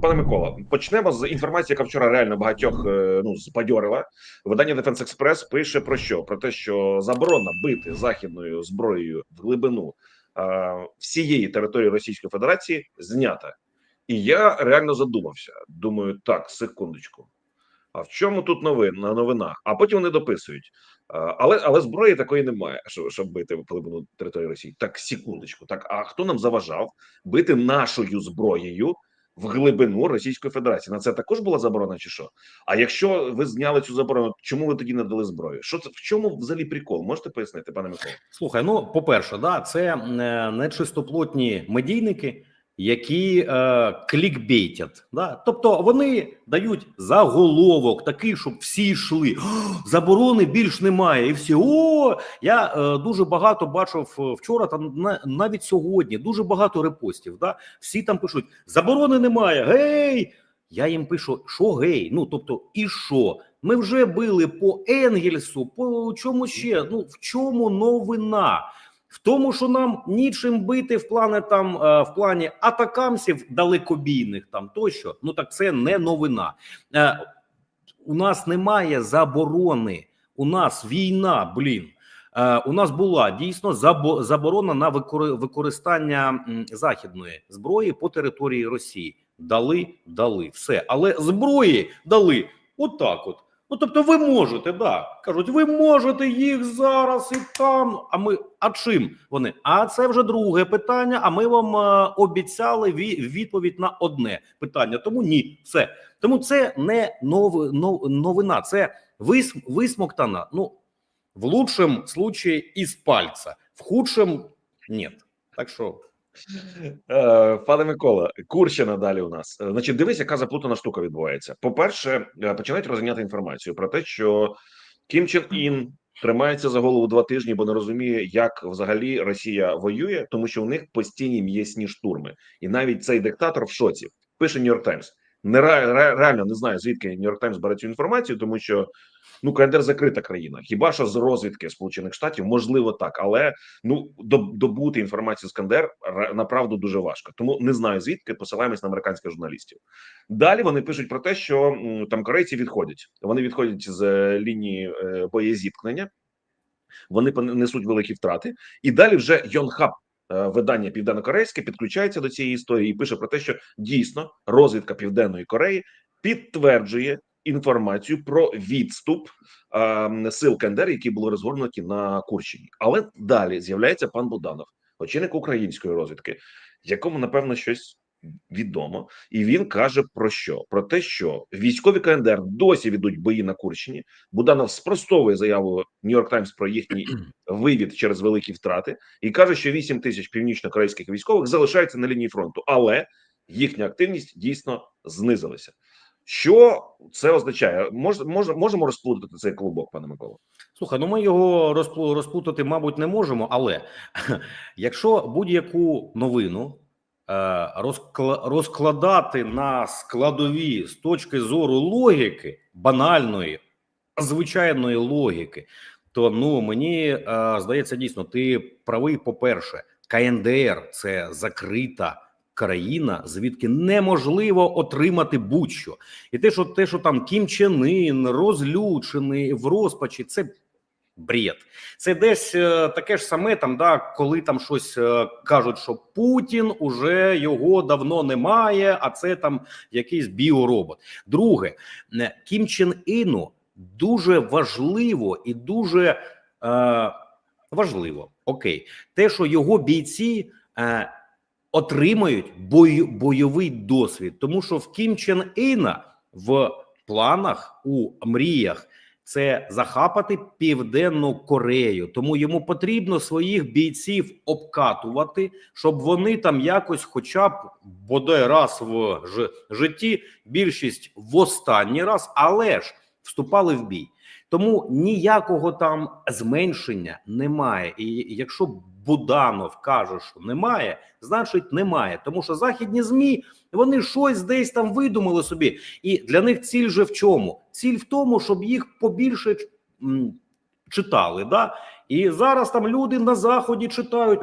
пане Микола, почнемо з інформації, яка вчора реально багатьох е, ну збадьорила. Видання Defense Express пише про що? Про те, що заборона бити західною зброєю в глибину е, всієї території Російської Федерації знята. І я реально задумався. Думаю, так, секундочку. А в чому тут новина? Новина? А потім вони дописують. Е, Але але зброї такої немає, щоб, щоб бити в глибину території Росії. Так, секундочку. Так, а хто нам заважав бити нашою зброєю в глибину Російської Федерації? На це також була заборона, чи що? А якщо ви зняли цю заборону, чому ви тоді не дали зброю? Що це в чому взагалі прикол? Можете пояснити, пане Микола? Слухай, ну по-перше, да, це не чистоплотні медійники, які е, клікбейтять. Да? Тобто вони дають заголовок такий, щоб всі йшли. Заборони більш немає. І всі о, я е, дуже багато бачив е, вчора, та навіть сьогодні дуже багато репостів. Да? Всі там пишуть: заборони немає. Гей! Я їм пишу, що гей? Ну тобто, і що? Ми вже били по Енгельсу, по чому ще? Ну в чому новина? Тому, що нам нічим бити в плані там е, в плані атакамсів далекобійних там тощо. Ну так це не новина. Е, У нас немає заборони. У нас війна, блін. Е, У нас була дійсно заборона на використання західної зброї по території Росії. Дали, дали все, але зброї дали отак. От ну тобто, ви можете, да кажуть, ви можете їх зараз і там. А ми а чим вони? А це вже друге питання. А ми вам е, обіцяли відповідь на одне питання. Тому ні, все тому це не нов, нов, новина, це вис, висмоктана. Ну в лучшем случае із пальця, в худшем ні. Так що Пане Микола, Курщина далі у нас. Е, Значить, дивись, яка заплутана штука відбувається. По-перше, е, починають розганяти інформацію про те, що Кім Чен Ін тримається за голову два тижні, бо не розуміє, як взагалі Росія воює, тому що у них постійні м'ясні штурми, і навіть цей диктатор в шоці пише Нью-Йорк Таймс. Не ре- ре- реально не знаю звідки Нью-Йорк Таймс бере цю інформацію, тому що ну КНДР закрита країна. Хіба що з розвідки Сполучених Штатів можливо так, але ну добути інформацію з КНДР направду дуже важко. Тому не знаю звідки посилаємось на американських журналістів. Далі вони пишуть про те, що там корейці відходять. Вони відходять з е, лінії е, боєзіткнення. Вони несуть великі втрати, і далі вже Йонхаб, видання південно-корейське, підключається до цієї історії і пише про те, що дійсно розвідка Південної Кореї підтверджує інформацію про відступ е, сил КНДР, які були розгорнуті на Курщині. Але далі з'являється пан Буданов, очільник української розвідки, якому напевно щось відомо, і він каже про що? Про те, що військові КНДР досі ведуть бої на Курщині. Буданов спростовує заяву Нью-Йорк Таймс про їхній вивід через великі втрати, і каже, що 8 тисяч північно-корейських військових залишаються на лінії фронту, але їхня активність дійсно знизилася. Що це означає? Мож, мож, можемо розплутати цей клубок, пане Микола? Слухай, ну ми його розплу- розплутати, мабуть, не можемо. Але якщо будь-яку новину розкладати на складові з точки зору логіки, банальної, звичайної логіки, то ну мені е, здається, дійсно, ти правий. По перше, КНДР це закрита. Країна, звідки неможливо отримати будь-що, і те, що те, що там Кім Чен Ін розлючений в розпачі, це бред. Це десь е, таке ж саме там, да, коли там щось е, кажуть, що Путін уже його давно немає, а це там якийсь біоробот. Друге, е, Кім Чен Іну дуже важливо і дуже е, важливо, окей, те, що його бійці. Е, Отримають бой, бойовий досвід, тому що в Кім Чен Іна в планах у мріях це захапати південну Корею. Тому йому потрібно своїх бійців обкатувати, щоб вони там якось, хоча б бодай раз в ж- житті, більшість в останній раз, але ж вступали в бій. Тому ніякого там зменшення немає. І якщо Буданов каже, що немає, значить немає. Тому що західні змі вони щось десь там видумали собі, і для них ціль же в чому? Ціль в тому, щоб їх побільше читали. Да? І зараз там люди на заході читають: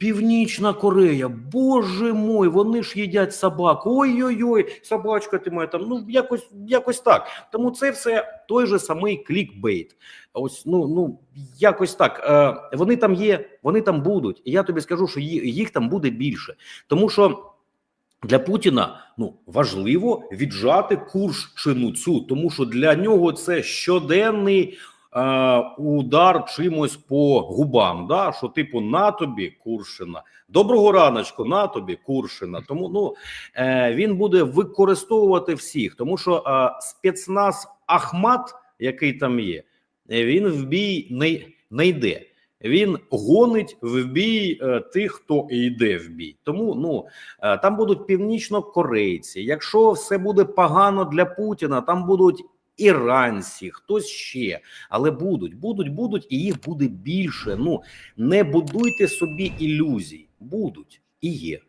Північна Корея, боже мой, вони ж їдять собак. Ой-ой-ой, собачка ти моя там. Ну якось, якось так. Тому це все той же самий клікбейт. Ось ну ну якось так. Е, вони там є, вони там будуть. І я тобі скажу, що їх там буде більше, тому що. Для Путіна ну важливо віджати Курщину цю, тому що для нього це щоденний удар чимось по губам. Да? Що типу на тобі Курщина, доброго раночку, на тобі Курщина. Тому ну е, він буде використовувати всіх, тому що е, спецназ Ахмат, який там є, е, він в бій не, не йде. Він гонить в бій е, тих, хто йде в бій. Тому ну Е, Там будуть північнокорейці. Якщо все буде погано для Путіна, там будуть іранці, хтось ще, але будуть, будуть, будуть, і їх буде більше. Ну не будуйте собі ілюзій, будуть і є.